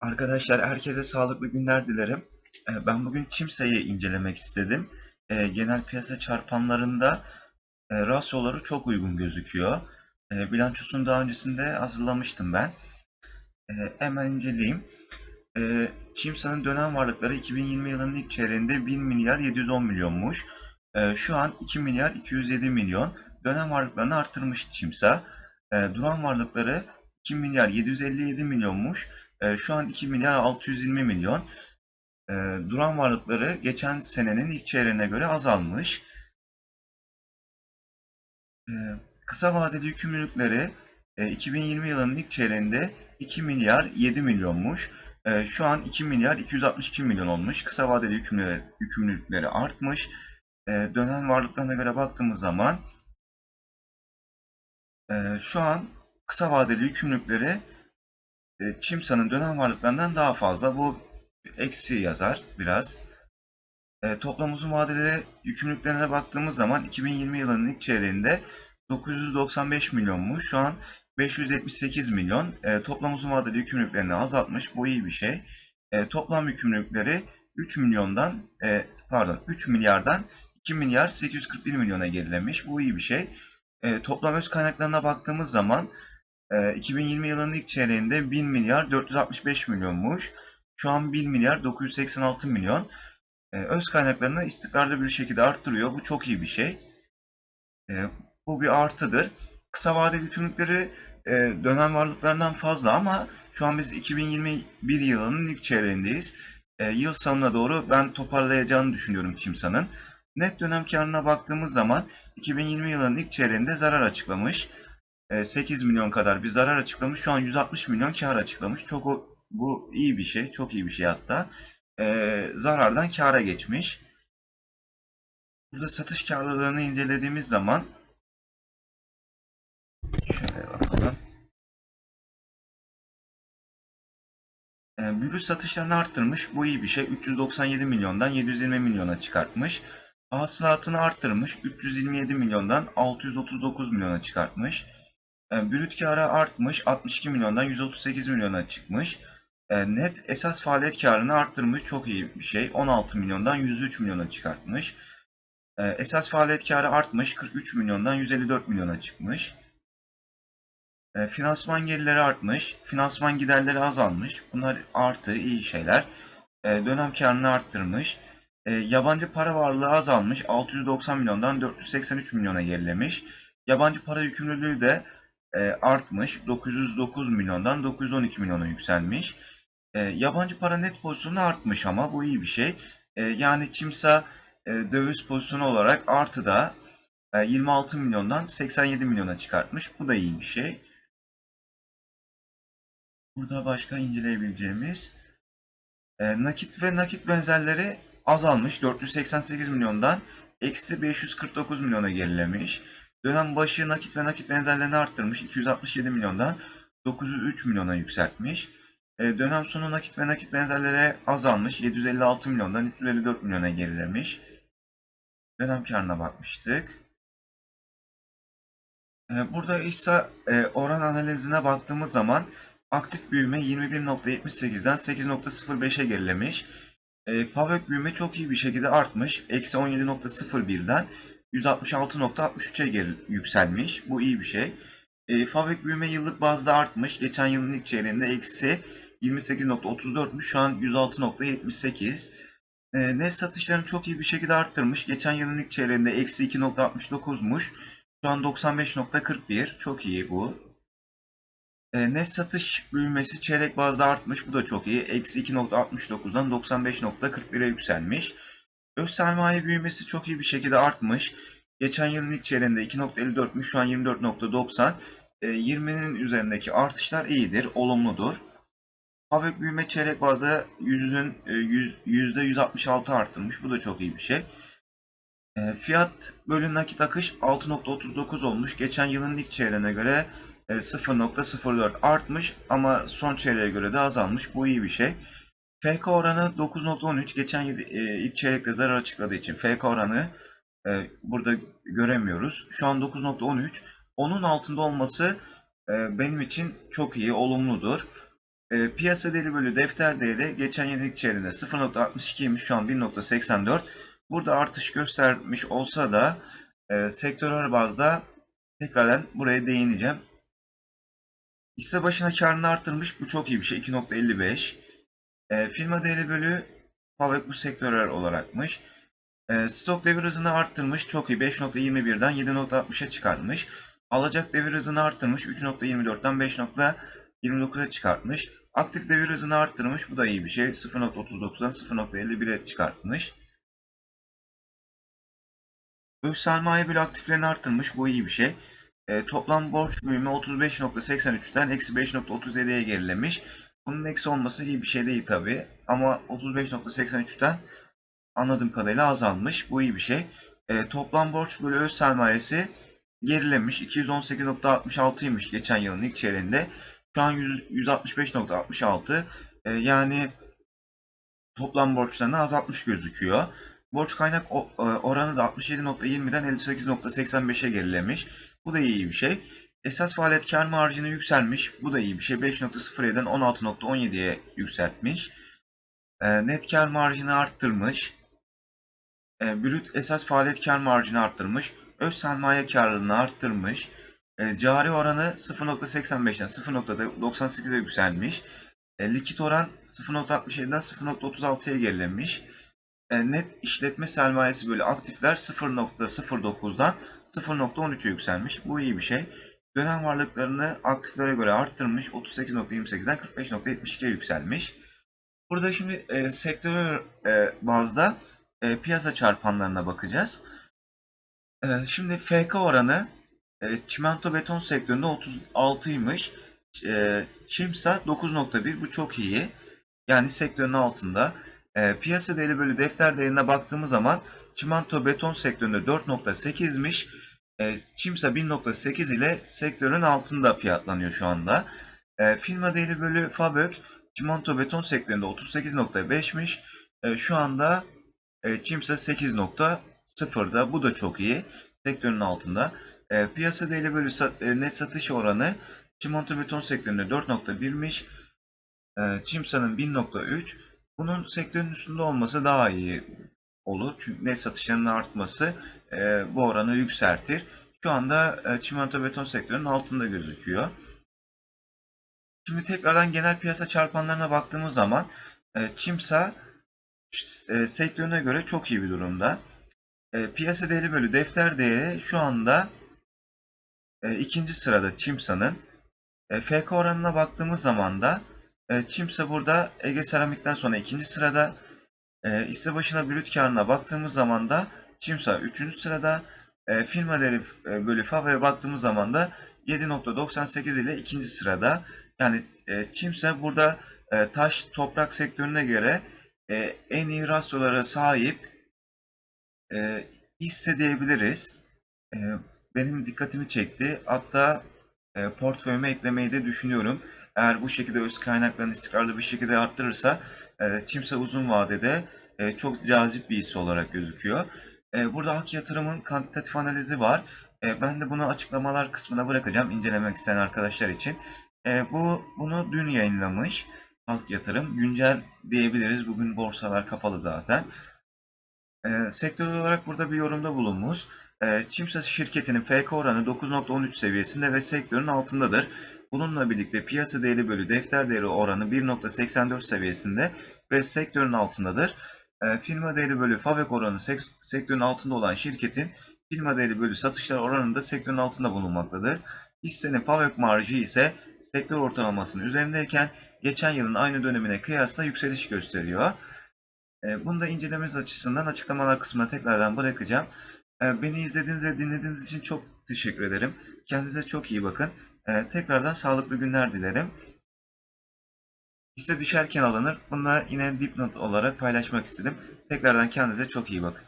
Arkadaşlar herkese sağlıklı günler dilerim. Ee, Ben bugün Çimsa'yı incelemek istedim. Ee, Genel piyasa çarpanlarında e, rasyoları çok uygun gözüküyor. Ee, Bilançosunu daha öncesinde hazırlamıştım ben. Hemen inceleyeyim. Çimsa'nın dönem varlıkları 2020 yılının ilk çeyreğinde 1 milyar 710 milyonmuş. Şu an 2 milyar 207 milyon. Dönem varlıklarını arttırmış Çimsa. Duran varlıkları 2 milyar 757 milyonmuş. Ee, Şu an 2 milyar 620 milyon. Ee, Duran varlıkları geçen senenin ilk çeyreğine göre azalmış. Ee, Kısa vadeli yükümlülükleri e, 2020 yılının ilk çeyreğinde 2 milyar 7 milyonmuş. Ee, Şu an 2 milyar 262 milyon olmuş. Kısa vadeli yükümlülükleri, yükümlülükleri artmış. Ee, Dönem varlıklarına göre baktığımız zaman e, şu an kısa vadeli yükümlülükleri e, Çimsa'nın dönem varlıklarından daha fazla. Bu eksi yazar biraz. E, toplam uzun vadeli yükümlülüklerine baktığımız zaman 2020 yılının ilk çeyreğinde 995 milyonmuş. Şu an 578 milyon. E, toplam uzun vadeli yükümlülüklerini azaltmış. Bu iyi bir şey. E, toplam yükümlülükleri 3 milyondan e, pardon 3 milyardan 2 milyar 841 milyona gerilemiş. Bu iyi bir şey. E, toplam öz kaynaklarına baktığımız zaman e, 2020 yılının ilk çeyreğinde 1 milyar 465 milyonmuş. Şu an 1 milyar 986 milyon. E, öz kaynaklarını istikrarlı bir şekilde arttırıyor. Bu çok iyi bir şey. E, bu bir artıdır. Kısa vadeli yükümlülükleri e, dönem varlıklarından fazla ama şu an biz 2021 yılının ilk çeyreğindeyiz. Yıl sonuna doğru ben toparlayacağını düşünüyorum Çimsa'nın. Net dönem karına baktığımız zaman 2020 yılının ilk çeyreğinde zarar açıklamış. E, 8 milyon kadar bir zarar açıklamış. Şu an 160 milyon kar açıklamış. Çok bu iyi bir şey. Çok iyi bir şey hatta. E, zarardan kâra geçmiş. Burada satış karlılığını incelediğimiz zaman şöyle bakalım. E, brüt satışlarını arttırmış. Bu iyi bir şey. 397 milyondan 720 milyona çıkartmış. Hasılatını arttırmış. 327 milyondan 639 milyona çıkartmış. E, brüt karı artmış. 62 milyondan 138 milyona çıkmış. E, net esas faaliyet karını arttırmış. Çok iyi bir şey. 16 milyondan 103 milyona çıkartmış. E, esas faaliyet karı artmış. 43 milyondan 154 milyona çıkmış. E, finansman gelirleri artmış. Finansman giderleri azalmış. Bunlar artı iyi şeyler. Dönem karını arttırmış. Yabancı para varlığı azalmış. 690 milyondan 483 milyona gerilemiş. Yabancı para yükümlülüğü de e, artmış. 909 milyondan 912 milyona yükselmiş. E, yabancı para net pozisyonu artmış ama bu iyi bir şey. E, yani Çimsa döviz pozisyonu olarak artıda e, 26 milyondan 87 milyona çıkartmış. Bu da iyi bir şey. Burada başka inceleyebileceğimiz nakit ve nakit benzerleri azalmış. 488 milyondan eksi 549 milyona gerilemiş. Dönem başı nakit ve nakit benzerlerini arttırmış. 267 milyondan 903 milyona yükseltmiş. E, dönem sonu nakit ve nakit benzerleri azalmış. 756 milyondan 354 milyona gerilemiş. Dönem karına bakmıştık. E, burada ise e, oran analizine baktığımız zaman aktif büyüme 21.78'den 8.05'e gerilemiş. E, FAVÖK büyüme çok iyi bir şekilde artmış. Eksi 17.01'den 166.63'e geri yükselmiş. Bu iyi bir şey. E, FAVÖK büyüme yıllık bazda artmış. Geçen yılın ilk çeyreğinde eksi 28.34'müş. Şu an 106.78. E, net satışlarını çok iyi bir şekilde arttırmış. Geçen yılın ilk çeyreğinde eksi 2.69'muş. Şu an 95.41. Çok iyi bu. E, net satış büyümesi çeyrek bazda artmış. Bu da çok iyi. Eksi 2.69'dan 95.41'e yükselmiş. Öz sermaye büyümesi çok iyi bir şekilde artmış. Geçen yılın ilk çeyreğinde 2.54'müş. Şu an 24.90. E, 20'nin üzerindeki artışlar iyidir. Olumludur. Havek büyüme çeyrek bazda yüzün e, yüz- %166 arttırmış. Bu da çok iyi bir şey. E, Fiyat bölü nakit akış 6.39 olmuş. Geçen yılın ilk çeyreğine göre e, 0.04 artmış ama son çeyreğe göre de azalmış. Bu iyi bir şey. FK oranı 9.13. Geçen yıl e, ilk çeyrekte zarar açıkladığı için FK oranı e, burada göremiyoruz. Şu an 9.13. Onun altında olması e, benim için çok iyi, olumludur. E, piyasa değeri bölü defter değeri geçen yıl ilk çeyreğinde 0.62'ymiş şu an 1.84. Burada artış göstermiş olsa da e, sektörel bazda tekrardan buraya değineceğim. Hisse başına karını arttırmış. Bu çok iyi bir şey. 2.55. E, firma değeri bölü Favek bu sektörel olarakmış. E, stok devir hızını arttırmış. Çok iyi. 5.21'den 7.60'a çıkartmış. Alacak devir hızını arttırmış. 3.24'ten 5.29'a çıkartmış. Aktif devir hızını arttırmış. Bu da iyi bir şey. 0.39'dan 0.51'e çıkartmış. Öz sermaye bölü aktiflerini arttırmış. Bu iyi bir şey. E, toplam borç büyümü 35.83'ten eksi 5.37'ye gerilemiş. Bunun eksi olması iyi bir şey değil tabi. Ama 35.83'ten anladığım kadarıyla azalmış. Bu iyi bir şey. E, toplam borç bölü öz sermayesi gerilemiş. 218.66'ymış geçen yılın ilk çeyreğinde. Şu an 100 165.66. E, yani toplam borçlarını azaltmış gözüküyor. Borç kaynak e, oranı da 67.20'den 58.85'e gerilemiş. Bu da iyi bir şey. Esas faaliyet kar marjını yükselmiş. Bu da iyi bir şey. 5.07'den 16.17'ye yükseltmiş. E, net kar marjını arttırmış. E, brüt esas faaliyet kar marjını arttırmış. Öz sermaye karlılığını arttırmış. E, cari oranı 0.85'den 0.98'e yükselmiş. E, likit oran 0.67'den 0.36'ya gerilemiş. E, net işletme sermayesi böyle aktifler 0.09'dan 0.13'e yükselmiş. Bu iyi bir şey. Dönem varlıklarını aktiflere göre arttırmış. 38.28'den 45.72'ye yükselmiş. Burada şimdi e, sektörel e, bazda e, piyasa çarpanlarına bakacağız. E, şimdi FK oranı e, çimento beton sektöründe 36'ymış. E, Çimsa 9.1 bu çok iyi. Yani sektörün altında. E, piyasa değeri bölü defter değerine baktığımız zaman çimento beton sektöründe 4.8'miş. E, Çimsa 1.8 ile sektörün altında fiyatlanıyor şu anda. E, firma değeri bölü Fabök çimento beton sektöründe 38.5'miş. E, şu anda e, Çimsa 8.0'da. Bu da çok iyi. Sektörün altında. E, piyasa değeri bölü sat- e, net satış oranı çimento beton sektöründe 4.1'miş. E, Çimsa'nın 1.3. Bunun sektörün üstünde olması daha iyi olur. Çünkü net satışlarının artması e, bu oranı yükseltir. Şu anda e, çimento beton sektörünün altında gözüküyor. Şimdi tekrardan genel piyasa çarpanlarına baktığımız zaman e, Çimsa e, sektörüne göre çok iyi bir durumda. E, piyasa değeri bölü defter değeri şu anda e, ikinci sırada Çimsa'nın. E, FK oranına baktığımız zaman da e, Çimsa burada Ege Seramik'ten sonra ikinci sırada. E, hisse başına brüt karına baktığımız zaman da Çimsa 3. sırada. E, firma değeri e, bölü FAV'e baktığımız zaman da 7.98 ile ikinci sırada. Yani e, Çimsa burada e, taş toprak sektörüne göre e, en iyi rasyolara sahip e, hisse diyebiliriz. E, benim dikkatimi çekti. Hatta e, portföyüme eklemeyi de düşünüyorum. Eğer bu şekilde öz kaynaklarını istikrarlı bir şekilde arttırırsa Çimsa uzun vadede e, çok cazip bir hisse olarak gözüküyor. E, burada hak yatırımın kantitatif analizi var. E, ben de bunu açıklamalar kısmına bırakacağım incelemek isteyen arkadaşlar için. E, bu bunu dün yayınlamış Halk Yatırım. Güncel diyebiliriz. Bugün borsalar kapalı zaten. E, sektör olarak burada bir yorumda bulunmuş. E, Çimsa şirketinin FK oranı 9.13 seviyesinde ve sektörün altındadır. Bununla birlikte piyasa değeri bölü defter değeri oranı 1.84 seviyesinde ve sektörün altındadır. E, firma değeri bölü FAVÖK oranı sek- sektörün altında olan şirketin firma değeri bölü satışlar oranında sektörün altında bulunmaktadır. Hissenin FAVÖK marjı ise sektör ortalamasının üzerindeyken geçen yılın aynı dönemine kıyasla yükseliş gösteriyor. E, Bunu da incelemeniz açısından açıklamalar kısmına tekrardan bırakacağım. E, Beni izlediğiniz ve dinlediğiniz için çok teşekkür ederim. Kendinize çok iyi bakın. E, Tekrardan sağlıklı günler dilerim. Hisse düşerken alınır. Bunu da yine dipnot olarak paylaşmak istedim. Tekrardan kendinize çok iyi bakın.